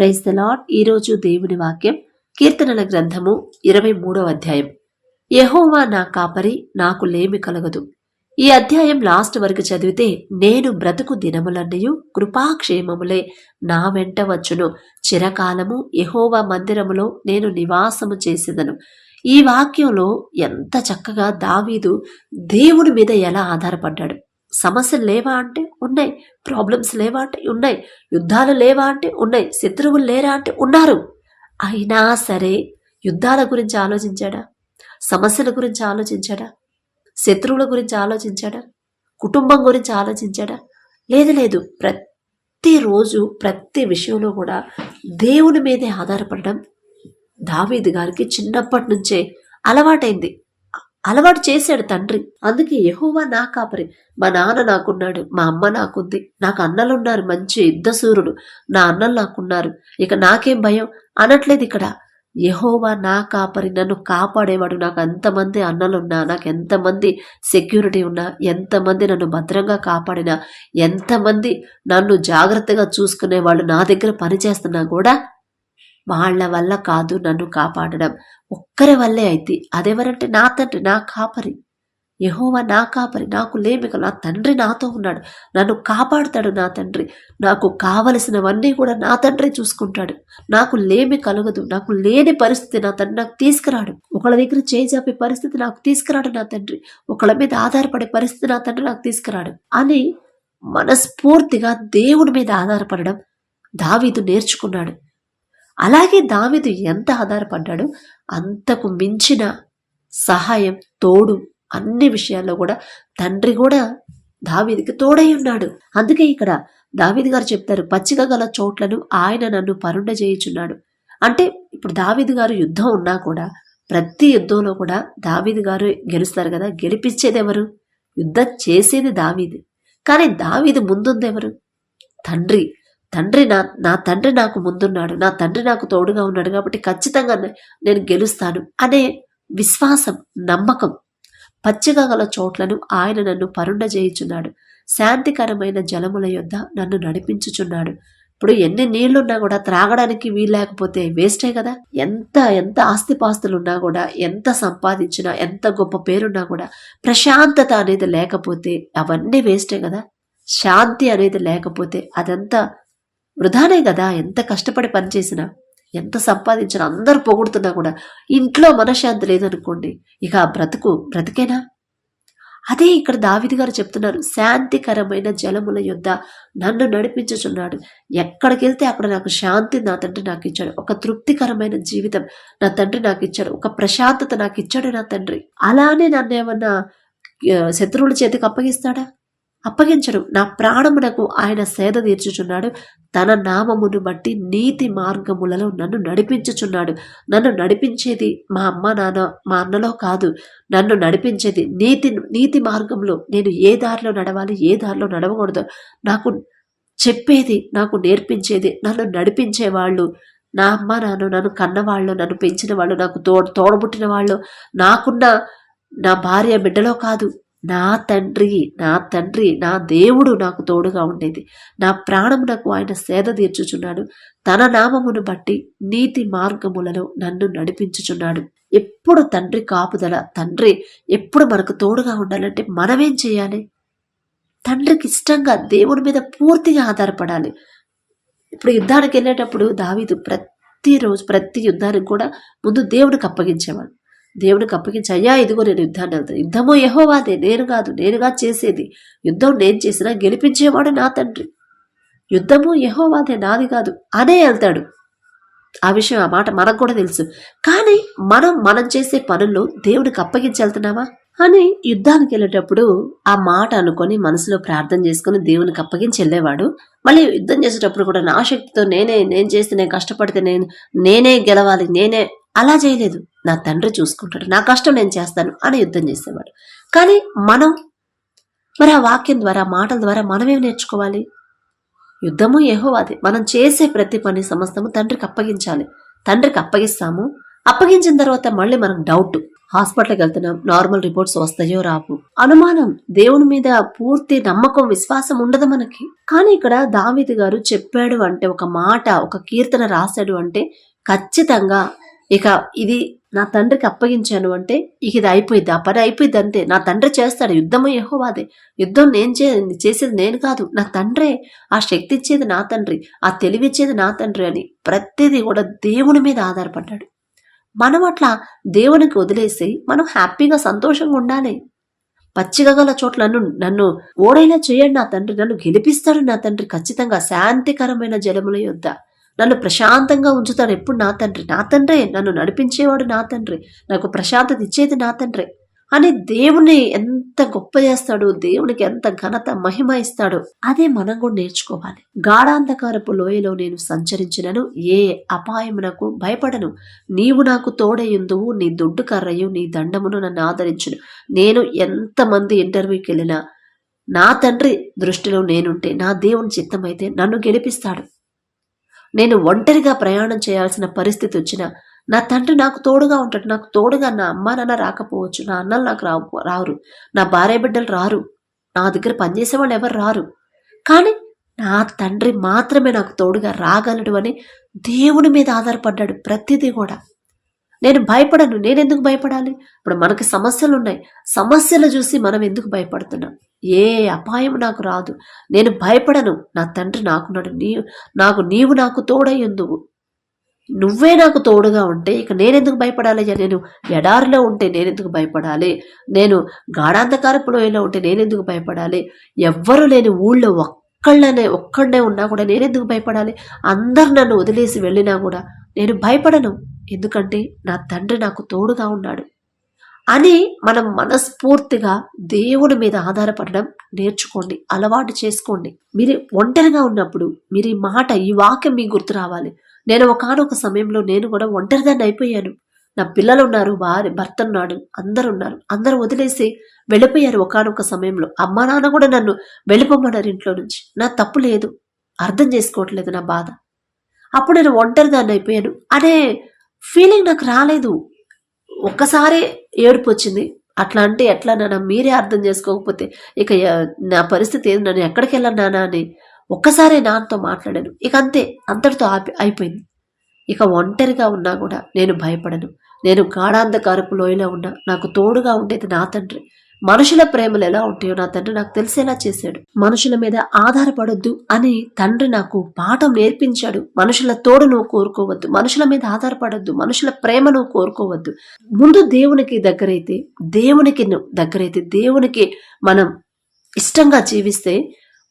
Praise the lord ఈరోజు దేవుని వాక్యం కీర్తనల గ్రంథము ఇరవై మూడవ అధ్యాయం. యహోవా నా కాపరి నాకు లేమి కలగదు. ఈ అధ్యాయం లాస్ట్ వరకు చదివితే నేను బ్రతుకు దినములన్నయు కృపాక్షేమములే నా వెంట వచ్చును. చిరకాలము యహోవా మందిరములో నేను నివాసము చేసేదను. ఈ వాక్యంలో ఎంత చక్కగా దావీదు దేవుని మీద ఎలా ఆధారపడ్డాడు. సమస్యలు లేవా అంటే ఉన్నాయి ప్రాబ్లమ్స్ లేవా అంటే ఉన్నాయి యుద్ధాలు లేవా అంటే ఉన్నాయి శత్రువులు లేరా అంటే ఉన్నారు. అయినా సరే యుద్ధాల గురించి ఆలోచించాడా? సమస్యల గురించి ఆలోచించాడా? శత్రువుల గురించి ఆలోచించాడా? కుటుంబం గురించి ఆలోచించాడా? లేదు లేదు. ప్రతిరోజు ప్రతి విషయంలో కూడా దేవుని మీదే ఆధారపడడం దావీదు గారికి చిన్నప్పటి నుంచే అలవాటైంది. అలవాటు చేశాడు తండ్రి. అందుకే యహోవా నా కాపరి. మా నాన్న నాకున్నాడు మా అమ్మ నాకుంది. నాకు అన్నలున్నారు మంచి యుద్ధసూరుడు నా అన్నలు నాకున్నారు. ఇక నాకేం భయం? అనట్లేదు ఇక్కడ. యహోవా నా కాపరి నన్ను కాపాడేవాడు. నాకు ఎంతమంది అన్నలున్నా నాకు ఎంతమంది సెక్యూరిటీ ఉన్నా ఎంతమంది నన్ను భద్రంగా కాపాడినా ఎంతమంది నన్ను జాగ్రత్తగా చూసుకునే వాళ్ళు నా దగ్గర పనిచేస్తున్నా కూడా వాళ్ళ వల్ల కాదు నన్ను కాపాడడం. ఒక్కరి వల్లే అయితే. అదెవరంటే నా తండ్రి నా కాపరి. యహోవా నా కాపరి నాకు లేమిక నా తండ్రి నాతో ఉన్నాడు. నన్ను కాపాడుతాడు నా తండ్రి. నాకు కావలసినవన్నీ కూడా నా తండ్రి చూసుకుంటాడు. నాకు లేమి కలగదు. నాకు లేని పరిస్థితి నా తండ్రి నాకు తీసుకురాడు. ఒకళ్ళ దగ్గర చేజాపే పరిస్థితి నాకు తీసుకురాడు నా తండ్రి. ఒకళ్ళ మీద ఆధారపడే పరిస్థితి నా తండ్రి నాకు తీసుకురాడు. అని మనస్ఫూర్తిగా దేవుడి మీద ఆధారపడడం దావీదు నేర్చుకున్నాడు. అలాగే దావిదు ఎంత ఆధారపడ్డాడో అంతకు మించిన సహాయం తోడు అన్ని విషయాల్లో కూడా తండ్రి కూడా దావీదికి తోడై ఉన్నాడు. అందుకే ఇక్కడ దావీది గారు చెప్తారు పచ్చిక గల చోట్లను ఆయన నన్ను పరుండ చేయుచున్నాడు. అంటే ఇప్పుడు దావీది గారు యుద్ధం ఉన్నా కూడా ప్రతి యుద్ధంలో కూడా దావీది గారు గెలుస్తారు కదా గెలిపించేది ఎవరు? యుద్ధం చేసేది దావీది. కానీ దావీది ముందుంది ఎవరు? తండ్రి. తండ్రి నా నా తండ్రి నాకు ముందున్నాడు నా తండ్రి నాకు తోడుగా ఉన్నాడు కాబట్టి ఖచ్చితంగా నేను గెలుస్తాను అనే విశ్వాసం నమ్మకం పచ్చిగా గల చోట్లను ఆయన నన్ను పరుండ చేయుచున్నాడు శాంతికరమైన జలముల యొద్ద నన్ను నడిపించుచున్నాడు. ఇప్పుడు ఎన్ని నీళ్ళున్నా కూడా త్రాగడానికి వీల్లేకపోతే వేస్టే కదా. ఎంత ఎంత ఆస్తిపాస్తులున్నా కూడా ఎంత సంపాదించినా ఎంత గొప్ప పేరున్నా కూడా ప్రశాంతత అనేది లేకపోతే అవన్నీ వేస్టే కదా. శాంతి అనేది లేకపోతే అదంతా వృధానే కదా ఎంత కష్టపడి పనిచేసినా ఎంత సంపాదించినా అందరూ పొగుడుతున్నా కూడా ఇంట్లో మనశ్శాంతి లేదనుకోండి ఇక ఆ బ్రతుకు బ్రతికేనా? అదే ఇక్కడ దావిది గారు చెప్తున్నారు శాంతికరమైన జలముల యొద్ద నన్ను నడిపించుచున్నాడు. ఎక్కడికి వెళ్తే అక్కడ నాకు శాంతి నా తండ్రి నాకు ఇచ్చాడు ఒక తృప్తికరమైన జీవితం నా తండ్రి నాకు ఇచ్చాడు ఒక ప్రశాంతత నాకు ఇచ్చాడు నా తండ్రి. అలానే నన్ను ఏమన్నా శత్రువుల చేతికి అప్పగిస్తాడా? అప్పగించడు నా ప్రాణమునకు ఆయన సేద తీర్చుచున్నాడు. తన నామమును బట్టి నీతి మార్గములలో నన్ను నడిపించుచున్నాడు. నన్ను నడిపించేది మా అమ్మ నాన్న మా అన్నలో కాదు. నన్ను నడిపించేది నీతి నీతి మార్గంలో నేను ఏ దారిలో నడవాలి ఏ దారిలో నడవకూడదు. నాకు చెప్పేది నాకు నేర్పించేది నన్ను నడిపించే వాళ్ళు నా అమ్మ నాన్న నన్ను కన్నవాళ్ళు నన్ను పెంచిన వాళ్ళు నాకు తోడ తోడబుట్టిన వాళ్ళు నాకున్న నా భార్య బిడ్డలో కాదు. నా తండ్రి నా తండ్రి నా దేవుడు నాకు తోడుగా ఉండేది. నా ప్రాణమునకు ఆయన సేద తీర్చుచున్నాడు. తన నామమును బట్టి నీతి మార్గములలో నన్ను నడిపించుచున్నాడు. ఎప్పుడు తండ్రి కాపుదల తండ్రి ఎప్పుడు మనకు తోడుగా ఉండాలంటే మనమేం చేయాలి? తండ్రికి ఇష్టంగా దేవుని మీద పూర్తిగా ఆధారపడాలి. ఇప్పుడు యుద్ధానికి వెళ్ళేటప్పుడు దావీదు ప్రతిరోజు ప్రతి యుద్ధానికి కూడా ముందు దేవుడికి అప్పగించేవాడు. దేవుడికి అప్పగించి అయ్యా ఇదిగో నేను యుద్ధాన్ని వెళ్తాను. యుద్ధము యహోవాదే నేను కాదు నేనుగా చేసేది. యుద్ధం నేను చేసినా గెలిపించేవాడు నా తండ్రి. యుద్ధము యహోవాదే నాది కాదు అనే వెళ్తాడు. ఆ విషయం ఆ మాట మనకు కూడా తెలుసు. కానీ మనం మనం చేసే పనుల్లో దేవుడికి అప్పగించి వెళ్తున్నామా? అని యుద్ధానికి వెళ్ళేటప్పుడు ఆ మాట అనుకొని మనసులో ప్రార్థన చేసుకుని దేవునికి అప్పగించి వెళ్ళేవాడు. మళ్ళీ యుద్ధం చేసేటప్పుడు కూడా నా శక్తితో నేనే నేను చేస్తే నేను కష్టపడితే నేను నేనే గెలవాలి నేనే అలా చేయలేదు. నా తండ్రి చూసుకుంటాడు. నా కష్టం నేను చేస్తాను అని యుద్ధం చేసేవాడు. కానీ మనం మరి ఆ వాక్యం ద్వారా మాటల ద్వారా మనమేం నేర్చుకోవాలి? యుద్ధము యెహోవాది. మనం చేసే ప్రతి పని సమస్తము తండ్రికి అప్పగించాలి. తండ్రికి అప్పగిస్తాము. అప్పగించిన తర్వాత మళ్ళీ మనం డౌట్. హాస్పిటల్కి వెళ్తున్నాం. నార్మల్ రిపోర్ట్స్ వస్తాయో రావు. అనుమానం. దేవుని మీద పూర్తి నమ్మకం విశ్వాసం ఉండదు మనకి. కానీ ఇక్కడ దావిది గారు చెప్పాడు అంటే ఒక మాట ఒక కీర్తన రాశాడు అంటే ఖచ్చితంగా ఇక ఇది నా తండ్రికి అప్పగించాను అంటే ఇక ఇది అయిపోయింది ఆ పని అయిపోయింది అంతే. నా తండ్రి చేస్తాడు యుద్ధము యహోవాదే. యుద్ధం నేను చే చేసేది నేను కాదు నా తండ్రే. ఆ శక్తి ఇచ్చేది నా తండ్రి ఆ తెలివిచ్చేది నా తండ్రి అని ప్రతిదీ కూడా దేవుని మీద ఆధారపడ్డాడు. మనం అట్లా దేవునికి వదిలేసి మనం హ్యాపీగా సంతోషంగా ఉండాలి. పచ్చిగా గల చోట్ల నన్ను నన్ను ఓడైనా చేయండి నా తండ్రి నన్ను గెలిపిస్తాడు నా తండ్రి ఖచ్చితంగా శాంతికరమైన జలముల యొద్ద. నన్ను ప్రశాంతంగా ఉంచుతాడు ఎప్పుడు నా తండ్రి? నా తండ్రే. నన్ను నడిపించేవాడు నా తండ్రి. నాకు ప్రశాంతత ఇచ్చేది నా తండ్రి. అని దేవుని ఎంత గొప్ప చేస్తాడు. దేవునికి ఎంత ఘనత మహిమ ఇస్తాడు. అదే మనం కూడా నేర్చుకోవాలి. గాఢాంధకారపు లోయలో నేను సంచరించినను. ఏ అపాయమునకు భయపడను. నీవు నాకు తోడయుందువు నీ దుడ్డు కర్రయు నీ దండమును నన్ను ఆదరించును. నేను ఎంతమంది ఇంటర్వ్యూకి వెళ్ళినా నా తండ్రి దృష్టిలో నేనుంటే నా దేవుని చిత్తమైతే నన్ను గెలిపిస్తాడు. నేను ఒంటరిగా ప్రయాణం చేయాల్సిన పరిస్థితి వచ్చిన నా తండ్రి నాకు తోడుగా ఉంటాడు నాకు తోడుగా నా అమ్మ నాన్న రాకపోవచ్చు నా అన్నలు నాకు రావు రారు నా భార్య బిడ్డలు రారు నా దగ్గర పనిచేసే వాళ్ళు ఎవరు రారు. కానీ నా తండ్రి మాత్రమే నాకు తోడుగా రాగలడు అని దేవుని మీద ఆధారపడ్డాడు ప్రతిదీ కూడా. నేను భయపడను నేనెందుకు భయపడాలి? ఇప్పుడు మనకి సమస్యలు ఉన్నాయి సమస్యలు చూసి మనం ఎందుకు భయపడుతున్నాం? ఏ అపాయం నాకు రాదు. నేను భయపడను. నా తండ్రి నాకున్నాడు నీ నాకు నీవు నాకు తోడై ఎందువు నువ్వే నాకు తోడుగా ఉంటే ఇక నేనెందుకు భయపడాలి? నేను ఎడారిలో ఉంటే నేనెందుకు భయపడాలి? నేను గాఢాంధకారపు లోయలో ఉంటే నేనెందుకు భయపడాలి? ఎవ్వరు లేని ఊళ్ళో ఒక్కళ్ళనే ఒక్కడనే ఉన్నా కూడా నేనెందుకు భయపడాలి? అందరు నన్ను వదిలేసి వెళ్ళినా కూడా నేను భయపడను. ఎందుకంటే నా తండ్రి నాకు తోడుగా ఉన్నాడు. అని మనం మనస్ఫూర్తిగా దేవుని మీద ఆధారపడడం నేర్చుకోండి అలవాటు చేసుకోండి. మీరు ఒంటరిగా ఉన్నప్పుడు మీరు ఈ మాట ఈ వాక్యం మీకు గుర్తు రావాలి. నేను ఒకనొక సమయంలో నేను కూడా ఒంటరిదాన్ని అయిపోయాను. నా పిల్లలు ఉన్నారు వారి భర్త ఉన్నాడు అందరు ఉన్నారు. అందరు వదిలేసి వెళ్ళిపోయారు ఒకనొక సమయంలో. అమ్మా నాన్న కూడా నన్ను వెళ్ళిపోమన్నారు ఇంట్లో నుంచి. నా తప్పు లేదు అర్థం చేసుకోవట్లేదు నా బాధ. అప్పుడు నేను ఒంటరిదాన్ని అయిపోయాను అనే ఫీలింగ్ నాకు రాలేదు. ఒక్కసారి ఏడుపు వచ్చింది అట్లా అంటే ఎట్లా నాన్న? మీరే అర్థం చేసుకోకపోతే ఇక నా పరిస్థితి ఏంది నన్ను? ఎక్కడికి వెళ్ళాను అని ఒక్కసారి నాన్నతో మాట్లాడాను. ఇక అంతే అంతటితో ఆపి అయిపోయింది. ఇక ఒంటరిగా ఉన్నా కూడా నేను భయపడను. నేను గాఢాంధకారపు లోయలో ఉన్నా. నాకు తోడుగా ఉండేది నా తండ్రి. మనుషుల ప్రేమలు ఎలా ఉంటాయో నా తండ్రి నాకు తెలిసేలా చేశాడు. మనుషుల మీద ఆధారపడొద్దు అని తండ్రి నాకు పాఠం నేర్పించాడు. మనుషుల తోడు నువ్వు కోరుకోవద్దు. మనుషుల మీద ఆధారపడొద్దు. మనుషుల ప్రేమ నువ్వు కోరుకోవద్దు. ముందు దేవునికి దగ్గరైతే దేవునికి దగ్గరైతే దేవునికి మనం ఇష్టంగా జీవిస్తే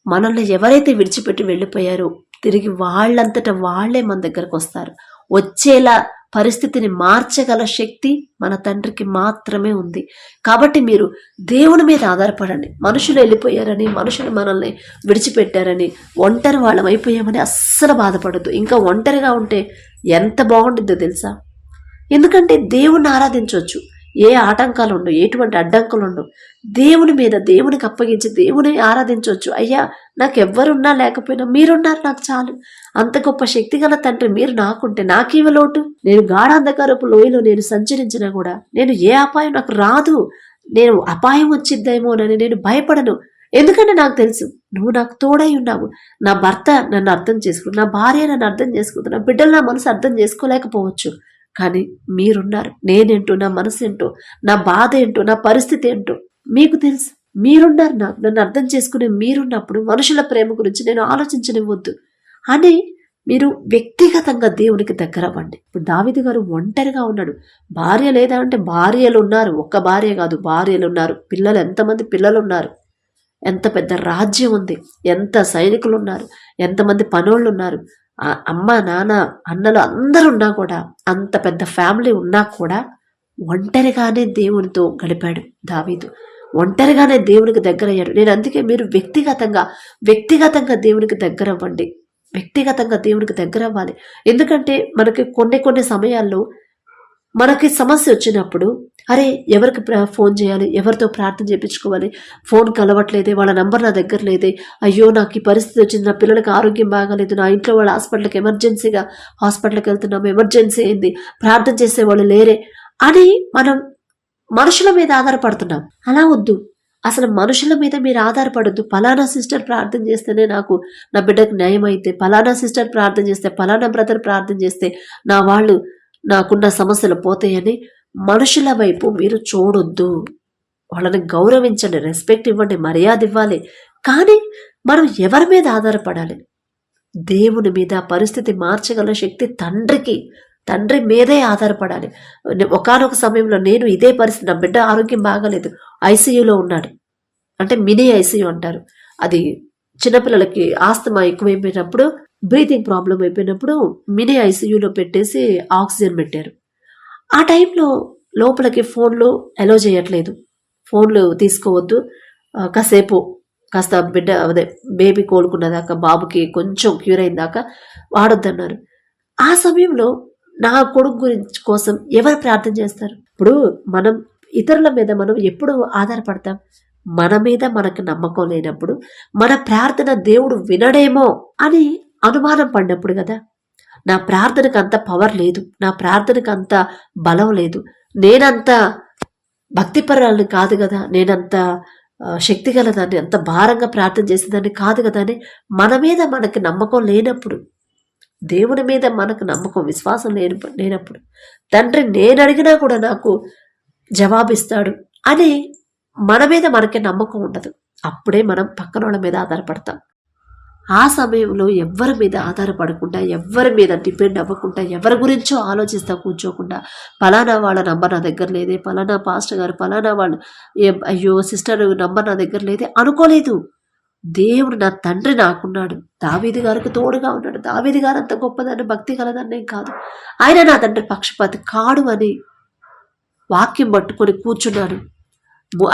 మనల్ని ఎవరైతే విడిచిపెట్టి వెళ్ళిపోయారో తిరిగి వాళ్ళంతట వాళ్ళే మన దగ్గరకు వస్తారు. వచ్చేలా పరిస్థితిని మార్చగల శక్తి మన తండ్రికి మాత్రమే ఉంది. కాబట్టి మీరు దేవుని మీద ఆధారపడండి. మనుషులు వెళ్ళిపోయారని మనుషులు మనల్ని విడిచిపెట్టారని ఒంటరి వాళ్ళం అయిపోయామని అస్సలు బాధపడద్దు. ఇంకా ఒంటరిగా ఉంటే ఎంత బాగుంటుందో తెలుసా? ఎందుకంటే దేవుణ్ణి ఆరాధించవచ్చు ఏ ఆటంకాలు ఉండవు ఎటువంటి అడ్డంకులు ఉండవు దేవుని మీద దేవునికి అప్పగించి దేవుని ఆరాధించవచ్చు అయ్యా నాకు ఎవ్వరున్నా లేకపోయినా మీరున్నారు నాకు చాలు. అంత గొప్ప శక్తి గల తండ్రి మీరు నాకుంటే నాకీవ లోటు? నేను గాఢాంధకారపు లోయలో నేను సంచరించినా కూడా నేను ఏ అపాయం నాకు రాదు. నేను అపాయం వచ్చిద్దేమోనని నేను భయపడను. ఎందుకంటే నాకు తెలుసు నువ్వు నాకు తోడై ఉన్నావు. నా భర్త నన్ను అర్థం చేసుకుంటు నా భార్య నన్ను అర్థం చేసుకుంటు నా బిడ్డలు నా మనసు అర్థం చేసుకోలేకపోవచ్చు. కానీ మీరున్నారు. నేనేంటో నా మనసు ఏంటో నా బాధ ఏంటో నా పరిస్థితి ఏంటో మీకు తెలుసు. మీరున్నారు నాకు నన్ను అర్థం చేసుకునే మీరున్నప్పుడు మనుషుల ప్రేమ గురించి నేను ఆలోచించనివ్వద్దు. అని మీరు వ్యక్తిగతంగా దేవునికి దగ్గర అవ్వండి ఇప్పుడు దావిది గారు ఒంటరిగా ఉన్నాడు. భార్య లేదా అంటే భార్యలు ఉన్నారు ఒక్క భార్య కాదు భార్యలు ఉన్నారు పిల్లలు ఎంతమంది పిల్లలు ఉన్నారు ఎంత పెద్ద రాజ్యం ఉంది. ఎంత సైనికులు ఉన్నారు ఎంతమంది పనోళ్ళు ఉన్నారు అమ్మ నాన్న అన్నలు అందరు ఉన్నా కూడా అంత పెద్ద ఫ్యామిలీ ఉన్నా కూడా ఒంటరిగానే దేవునితో గడిపాడు దావీదు. ఒంటరిగానే దేవునికి దగ్గర అయ్యాడు నేను అందుకే మీరు వ్యక్తిగతంగా వ్యక్తిగతంగా దేవునికి దగ్గర అవ్వండి వ్యక్తిగతంగా దేవునికి దగ్గర అవ్వాలి ఎందుకంటే మనకి కొన్ని కొన్ని సమయాల్లో మనకి సమస్య వచ్చినప్పుడు అరే ఎవరికి ఫోన్ చేయాలి ఎవరితో ప్రార్థన చేయించుకోవాలి ఫోన్ కలవట్లేదే వాళ్ళ నంబర్ నా దగ్గర లేదే అయ్యో నాకు ఈ పరిస్థితి వచ్చింది నా పిల్లలకి ఆరోగ్యం బాగాలేదు నా ఇంట్లో వాళ్ళ హాస్పిటల్కి ఎమర్జెన్సీగా హాస్పిటల్కి వెళ్తున్నాము ఎమర్జెన్సీ అయింది ప్రార్థన చేసే వాళ్ళు లేరే అని మనం మనుషుల మీద ఆధారపడుతున్నాం. అలా వద్దు. అసలు మనుషుల మీద మీరు ఆధారపడద్దు. పలానా సిస్టర్ ప్రార్థన చేస్తేనే నాకు నా బిడ్డకు న్యాయం అయితే పలానా సిస్టర్ ప్రార్థన చేస్తే పలానా బ్రదర్ ప్రార్థన చేస్తే నా వాళ్ళు నాకున్న సమస్యలు పోతాయని మనుషుల వైపు మీరు చూడొద్దు. వాళ్ళని గౌరవించండి రెస్పెక్ట్ ఇవ్వండి మర్యాద ఇవ్వాలి. కానీ మనం ఎవరి మీద ఆధారపడాలి? దేవుని మీద పరిస్థితి మార్చగల శక్తి తండ్రికి తండ్రి మీదే ఆధారపడాలి. ఒకనొక సమయంలో నేను ఇదే పరిస్థితి నా బిడ్డ ఆరోగ్యం బాగాలేదు ఐసీయూలో ఉన్నాడు. అంటే మినీ ఐసీయూ అంటారు. అది చిన్నపిల్లలకి ఆస్తమా ఎక్కువైపోయినప్పుడు బ్రీతింగ్ ప్రాబ్లం అయిపోయినప్పుడు మినీ ఐసీయూలో పెట్టేసి ఆక్సిజన్ పెట్టారు. ఆ టైంలో లోపలికి ఫోన్లు అలో చేయట్లేదు. ఫోన్లు తీసుకోవద్దు. కాసేపు కాస్త బిడ్డ అదే బేబీ కోలుకున్నదాకా బాబుకి కొంచెం క్యూర్ అయిందాక వాడొద్దన్నారు. ఆ సమయంలో నా కొడుకు గురించి కోసం ఎవరు ప్రార్థన చేస్తారు? ఇప్పుడు మనం ఇతరుల మీద మనం ఎప్పుడు ఆధారపడతాం. మన మీద మనకు నమ్మకం లేనప్పుడు మన ప్రార్థన దేవుడు వినడేమో అని అనుమానం పడినప్పుడు కదా. నా ప్రార్థనకు అంత పవర్ లేదు. నా ప్రార్థనకు అంత బలం లేదు. నేనంత భక్తిపరాలను కాదు కదా. నేనంత శక్తి గలదాన్ని అంత భారంగా ప్రార్థన చేసేదాన్ని కాదు కదా అని మన మీద మనకు నమ్మకం లేనప్పుడు దేవుని మీద మనకు నమ్మకం విశ్వాసం లేని లేనప్పుడు. తండ్రి నేను అడిగినా కూడా నాకు జవాబిస్తాడు అని మన మీద మనకి నమ్మకం ఉండదు. అప్పుడే మనం పక్కన వాళ్ళ మీద ఆధారపడతాం. ఆ సమయంలో ఎవరి మీద ఆధారపడకుండా ఎవరి మీద డిపెండ్ అవ్వకుండా ఎవరి గురించో ఆలోచిస్తా కూర్చోకుండా ఫలానా వాళ్ళ నంబర్ నా దగ్గర లేదే పలానా పాస్టర్ గారు ఫలానా వాళ్ళు ఏ అయ్యో సిస్టర్ నంబర్ నా దగ్గర లేదే అనుకోలేదు. దేవుడు నా తండ్రి నాకున్నాడు. దావీది గారికి తోడుగా ఉన్నాడు. దావీది గారు అంత గొప్పదని భక్తి కలదన్నేం కాదు. ఆయన నా తండ్రి పక్షపాతి కాడు అని వాక్యం పట్టుకొని కూర్చున్నాను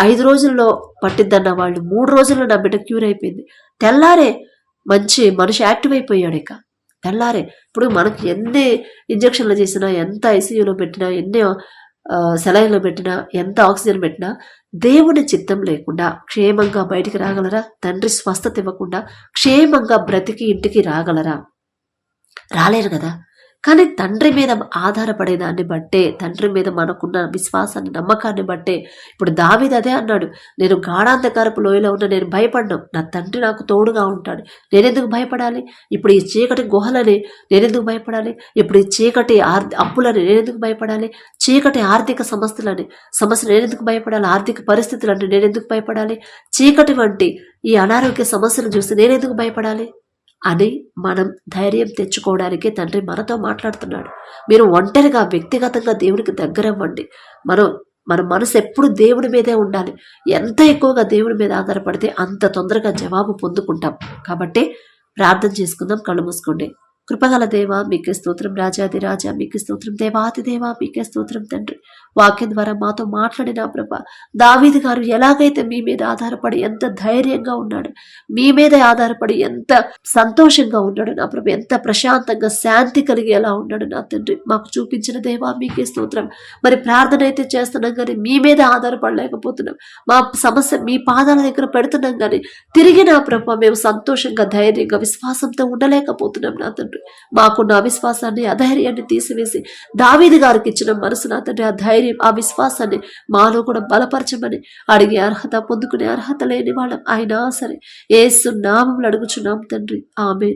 ఐదు రోజుల్లో పట్టిద్దన్న వాళ్ళు మూడు రోజుల్లో నా బిడ్డ క్యూర్ అయిపోయింది. తెల్లారే మంచి మనిషి యాక్టివ్ అయిపోయాడు ఇక. తెల్లారే. ఇప్పుడు మనకి ఎన్ని ఇంజక్షన్లు చేసినా ఎంత ఐసీయూలో పెట్టినా ఎన్ని సెలైన్లు పెట్టినా ఎంత ఆక్సిజన్ పెట్టినా దేవుని చిత్తం లేకుండా క్షేమంగా బయటికి రాగలరా? తండ్రి స్వస్థత ఇవ్వకుండా క్షేమంగా బ్రతికి ఇంటికి రాగలరా? రాలేరు కదా? కానీ తండ్రి మీద ఆధారపడే దాన్ని బట్టే తండ్రి మీద మనకున్న విశ్వాసాన్ని నమ్మకాన్ని బట్టే ఇప్పుడు దావీద్ అదే అన్నాడు. నేను గాఢాంధకారపు లోయలో ఉన్న నేను భయపడ్డాం. నా తండ్రి నాకు తోడుగా ఉంటాడు. నేనెందుకు భయపడాలి? ఇప్పుడు ఈ చీకటి గుహలని నేనెందుకు భయపడాలి? ఇప్పుడు ఈ చీకటి ఆర్ అప్పులని నేనెందుకు భయపడాలి? చీకటి ఆర్థిక సమస్యలని సమస్య నేనెందుకు భయపడాలి? ఆర్థిక పరిస్థితులని నేనెందుకు భయపడాలి? చీకటి వంటి ఈ అనారోగ్య సమస్యలు చూసి నేనెందుకు భయపడాలి? అని మనం ధైర్యం తెచ్చుకోవడానికే తండ్రి మనతో మాట్లాడుతున్నాడు. మీరు ఒంటరిగా వ్యక్తిగతంగా దేవునికి దగ్గరవ్వండి. మనం మన మనసు ఎప్పుడు దేవుడి మీదే ఉండాలి. ఎంత ఎక్కువగా దేవుడి మీద ఆధారపడితే అంత తొందరగా జవాబు పొందుకుంటాం. కాబట్టి ప్రార్థన చేసుకుందాం కళ్ళు మూసుకోండి. కృపగల దేవ మీకే స్తోత్రం రాజాది రాజా మీకే స్తోత్రం దేవాతి దేవా మీకే స్తోత్రం తండ్రి. వాక్యం ద్వారా మాతో మాట్లాడిన ప్రభ దావీదు గారు ఎలాగైతే మీ మీద ఆధారపడి ఎంత ధైర్యంగా ఉన్నాడు మీ మీద ఆధారపడి ఎంత సంతోషంగా ఉన్నాడు నా ప్రభ ఎంత ప్రశాంతంగా శాంతి కలిగి ఎలా ఉన్నాడు నా తండ్రి. మాకు చూపించిన దేవా మీకే స్తోత్రం. మరి ప్రార్థన అయితే చేస్తున్నాం కానీ మీ మీద ఆధారపడలేకపోతున్నాం. మా సమస్య మీ పాదాల దగ్గర పెడుతున్నాం కానీ తిరిగి నా ప్రభ మేము సంతోషంగా ధైర్యంగా విశ్వాసంతో ఉండలేకపోతున్నాం నా తండ్రి. మాకున్న అవిశ్వాసాన్ని అధైర్యాన్ని తీసివేసి దావీది గారికి ఇచ్చిన మనసు నా తండ్రి ఆ ధైర్యం ఆ విశ్వాసాన్ని మాలో కూడా బలపరచమని అడిగే అర్హత పొందుకునే అర్హత లేని వాళ్ళం. అయినా సరే ఏసు నామములు అడుగుచున్నాం తండ్రి. ఆమె